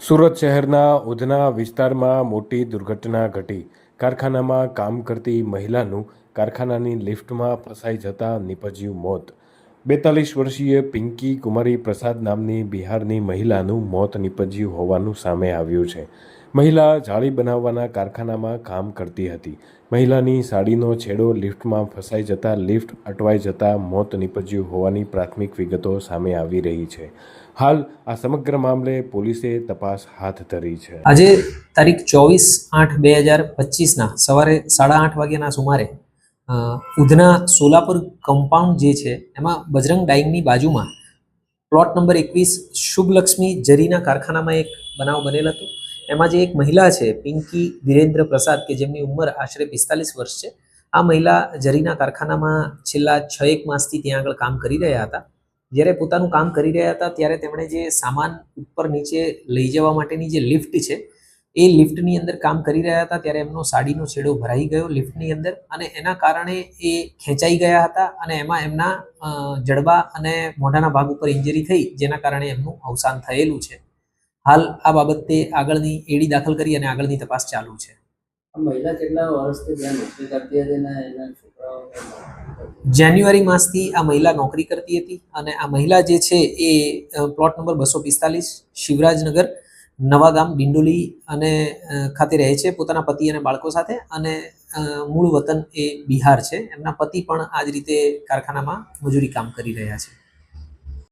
સુરત શહેરના ઉધના વિસ્તારમાં મોટી દુર્ઘટના ઘટી. કારખાનામાં કામ કરતી મહિલાનું કારખાનાની લિફ્ટમાં ફસાઈ જતાં નિપજ્યું મોત. બેતાલીસ વર્ષીય પિંકી કુમારી પ્રસાદ નામની બિહારની મહિલાનું મોત નીપજ્યું હોવાનું સામે આવ્યું છે. મહિલા જાળી બનાવવાના કારખાનામાં કામ કરતી હતી. મહિલાની સાડીનો છેડો લિફ્ટમાં ફસાઈ જતાં લિફ્ટ અટવાઈ જતાં મોત નીપજ્યું હોવાની પ્રાથમિક વિગતો સામે આવી રહી છે. હાલ આ સમગ્ર મામલે પોલીસે તપાસ હાથ ધરી છે. આજે તારીખ ચોવીસ આઠ બે હજાર પચીસના સવારે સાડા આઠ વાગ્યાના સુમારે ઉધના સોલાપુર કમ્પાઉન્ડ જે છે, એમાં બજરંગ ડાઇંગની બાજુમાં પ્લોટ નંબર એકવીસ શુભલક્ષ્મી જરીના કારખાનામાં એક બનાવ બનેલ હતો. એમાં જે એક મહિલા છે, પિંકી વિરેન્દ્ર પ્રસાદ, કે જેમની ઉંમર આશરે પિસ્તાલીસ વર્ષ છે, આ મહિલા જરીના કારખાનામાં છેલ્લા છ એક માસથી ત્યાં આગળ કામ કરી રહ્યા હતા. જ્યારે પોતાનું કામ કરી રહ્યા હતા, ત્યારે તેમણે જે સામાન ઉપર નીચે લઈ જવા માટેની જે લિફ્ટ છે એ લિફ્ટની અંદર કામ કરી રહ્યા હતા ત્યારે એમનો સાડીનો છેડો ભરાઈ ગયો લિફ્ટની અંદર અને એના કારણે એ ખેંચાઈ ગયા હતા અને એમાં એમના જડબા અને મોઢાના ભાગ ઉપર ઇન્જરી થઈ જેના કારણે એમનું અવસાન થયેલું છે. હાલ આ બાબતે આગળની એડી દાખલ કરી અને આગળની તપાસ ચાલુ છે. મહિલા કેટલા વર્ષથી ત્યાં નોકરી કરતી હતી ને એના છોકરાઓ જાન્યુઆરી માસથી આ મહિલા નોકરી કરતી હતી અને આ મહિલા જે છે એ પ્લોટ નંબર બસો પિસ્તાલીસ શિવરાજનગર નવાગામ, ડિંડોલી અને ખાતે રહે છે પોતાના પતિ અને બાળકો સાથે અને મૂળ વતન એ બિહાર છે. એમના પતિ પણ આ જ રીતે કારખાનામાં મજૂરી કામ કરી રહ્યા છે.